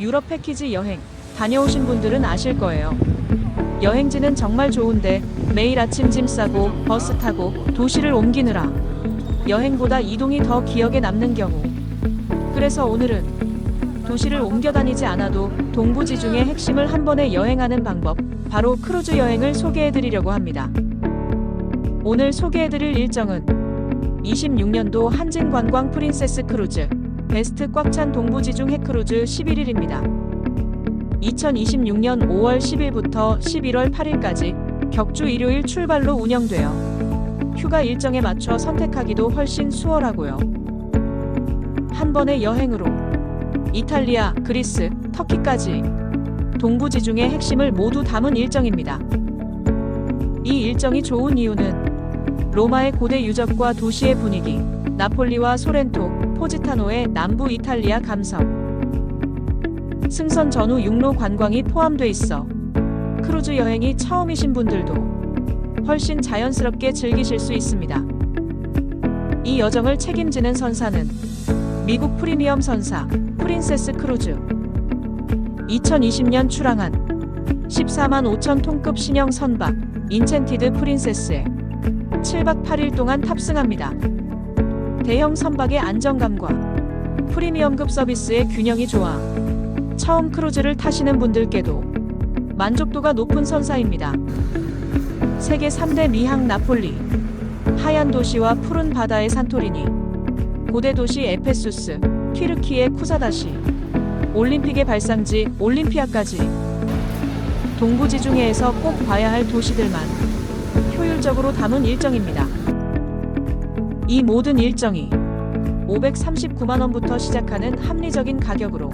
유럽 패키지 여행 다녀오신 분들은 아실 거예요. 여행지는 정말 좋은데 매일 아침 짐 싸고 버스 타고 도시를 옮기느라 여행보다 이동이 더 기억에 남는 경우. 그래서 오늘은 도시를 옮겨 다니지 않아도 동부지중의 핵심을 한 번에 여행하는 방법, 바로 크루즈 여행을 소개해 드리려고 합니다. 오늘 소개해 드릴 일정은 26년도 한진관광 프린세스 크루즈 베스트 꽉 찬 동부지중 핵크루즈 11일입니다. 2026년 5월 10일부터 11월 8일까지 격주 일요일 출발로 운영되어 휴가 일정에 맞춰 선택하기도 훨씬 수월하고요. 한 번의 여행으로 이탈리아, 그리스, 터키까지 동부지중의 핵심을 모두 담은 일정입니다. 이 일정이 좋은 이유는 로마의 고대 유적과 도시의 분위기, 나폴리와 소렌토, 포지타노의 남부 이탈리아 감성, 승선 전후 육로 관광이 포함돼 있어 크루즈 여행이 처음이신 분들도 훨씬 자연스럽게 즐기실 수 있습니다. 이 여정을 책임지는 선사는 미국 프리미엄 선사 프린세스 크루즈 2020년 출항한 14만 5천 톤급 신형 선박 인첸티드 프린세스에 7박 8일 동안 탑승합니다. 대형 선박의 안정감과 프리미엄급 서비스의 균형이 좋아 처음 크루즈를 타시는 분들께도 만족도가 높은 선사입니다. 세계 3대 미항 나폴리, 하얀 도시와 푸른 바다의 산토리니, 고대 도시 에페수스, 튀르키의 쿠사다시, 올림픽의 발상지 올림피아까지 동부지중해에서 꼭 봐야 할 도시들만 효율적으로 담은 일정입니다. 이 모든 일정이 539만 원부터 시작하는 합리적인 가격으로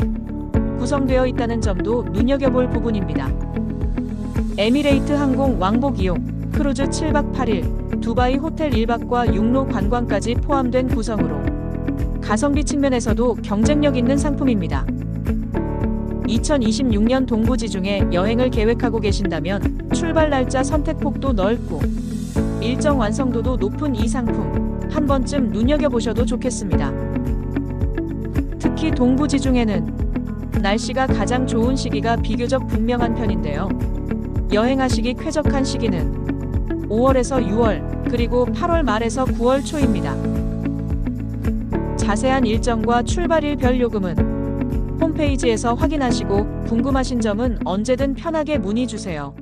구성되어 있다는 점도 눈여겨볼 부분입니다. 에미레이트 항공 왕복 이용, 크루즈 7박 8일, 두바이 호텔 1박과 육로 관광까지 포함된 구성으로 가성비 측면에서도 경쟁력 있는 상품입니다. 2026년 동부지중해 여행을 계획하고 계신다면 출발 날짜 선택폭도 넓고 일정 완성도도 높은 이 상품 한 번쯤 눈여겨보셔도 좋겠습니다. 특히 동부지중해는 날씨가 가장 좋은 시기가 비교적 분명한 편인데요. 여행하시기 쾌적한 시기는 5월에서 6월, 그리고 8월 말에서 9월 초입니다. 자세한 일정과 출발일 별 요금은 홈페이지에서 확인하시고 궁금하신 점은 언제든 편하게 문의 주세요.